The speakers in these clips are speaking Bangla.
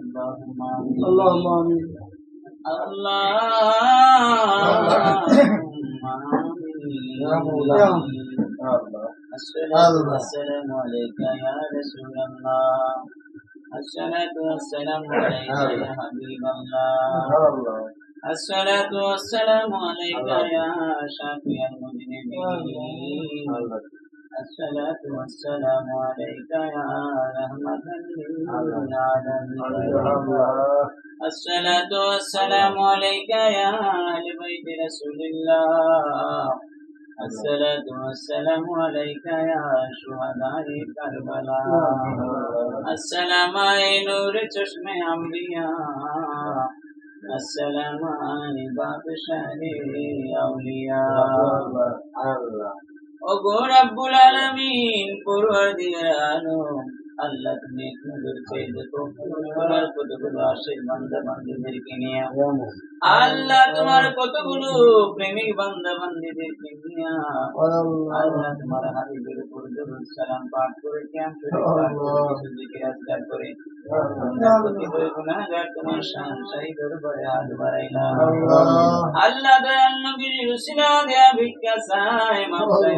اللهم آمين اللهم آمين اللهم يا آمين الصلاة والسلام عليك يا رسول الله الصلاة والسلام عليك يا حبيب الله الصلاة والسلام عليك يا شافي المذنبين الصلاة والسلام عليك يا رحمة للعالمين. الصلاة والسلام عليك يا أهل بيت رسول الله الصلاة والسلام عليك يا شهداء كربلاء. السلام على نور چشم أنبياء السلام على بادشاہ اولیاء. ও গো রব্বুল আলামিন পরওয়ারদিগার আলম আল্লাহ তুমি দেখো। তোমার কতগুলো আশেক বান্দা বান্দিদেরকে নিয়ে। আল্লাহ তোমার কতগুলো প্রেমিক বান্দা বান্দিদেরকে নিয়ে। আল্লাহ তোমার হাবিবের উপর দরুদ সালাম পাঠ করে করে আজকার আল্লাহ। দয়াল নবীর ভিক্ষা চাই মাপসাই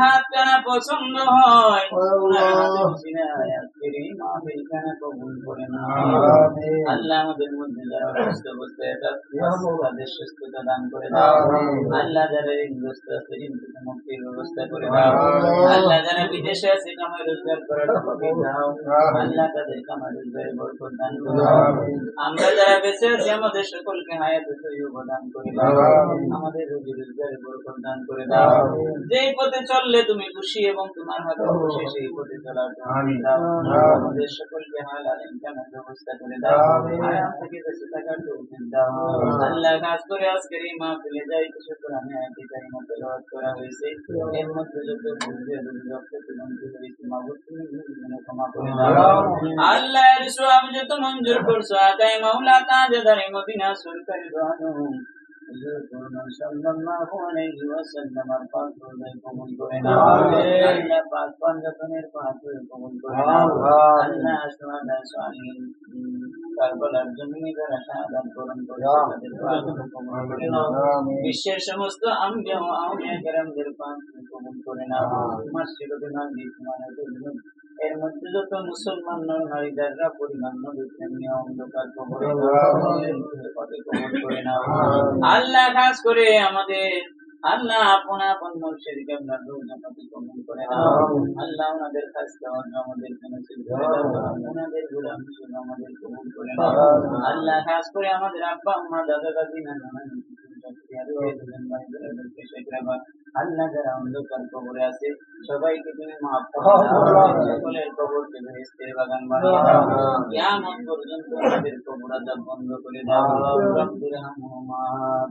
হাত কানা পছন্দ হয়। ওনার হাতে উসিলায় আজকের এই মাহফিল কানা কবুল করে না আল্লাহ আমাদের মধ্যে যারা অসুস্থ অবস্থায় তাদের সুস্থতা দান করে দাও। আল্লাহ যারা ঋণগ্রস্ত আছে ঋণ থেকে মুক্তির ব্যবস্থা করে দাও। আল্লাহ যারা বিদেশে আছে কামাই রোজগার করার তৌফিক দাও। আল্লাহ তাদের কামাই রোজগারে বরকত দান করে আমরা যারা বেঁচে আছি আমাদের সকলকে হায়াতে দান করে দাও। আমাদের রোজি রোজগারে বরকত দান করে দাও। যেই পথে চললে তুমি খুশি এবং তোমার হাতে খুশি সেই পথে চলার আমাদের সকলকে হালাল ইনকামের ব্যবস্থা করে দাও। হারাম থেকে বেঁচে থাকার তৌফিক দাও। আল্লাহ কাজ করে আজকের এই মাহফিলে যাই কিছু কোরআনে আয়াতে কারিমা তেলাওয়াত করা হয়েছে। এর মধ্যে যত ভুলবে যদি রক্ত তুলন্তি হয়েছে মাবুদ তুমি ক্ষমা করে দাও। আল্লাহ এর সওয়াব যত মঞ্জুর করছ আকাই মাওলা তাজদারে মদিনা সরকারি দোয়ানো বিশ্বের সমস্ত আম্বিয়া ও আউলিয়া কেরামদের পাক কবুল করে মসজিদে নাজি তোমার এর মধ্যে মুসলমান নিয়ে নাও আল্লাহ খাস করে আমাদের, আল্লাহ আপন আপন আপনার রূপ জানাতে কবুল করে আল্লাহ ওনাদের কাছ থেকে আমাদের ওনাদের আমাদের কবুল করে আল্লাহ খাস করে আমাদের আব্বা, আম্মা, দাদা, দাদি, নানা, নানি আল্লাহ যারা অন্ধকার কবরে আছে। সবাইকে তুমি মাফ সকলের কবরকে বেহেশতের বাগান বানিয়ে দাও। কিয়ামত পর্যন্ত আমাদের কবর আযাব বন্ধ করে দাও।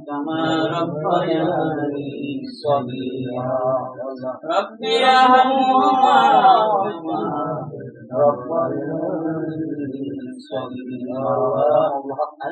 কামা রব্বায়ানি সগীরা।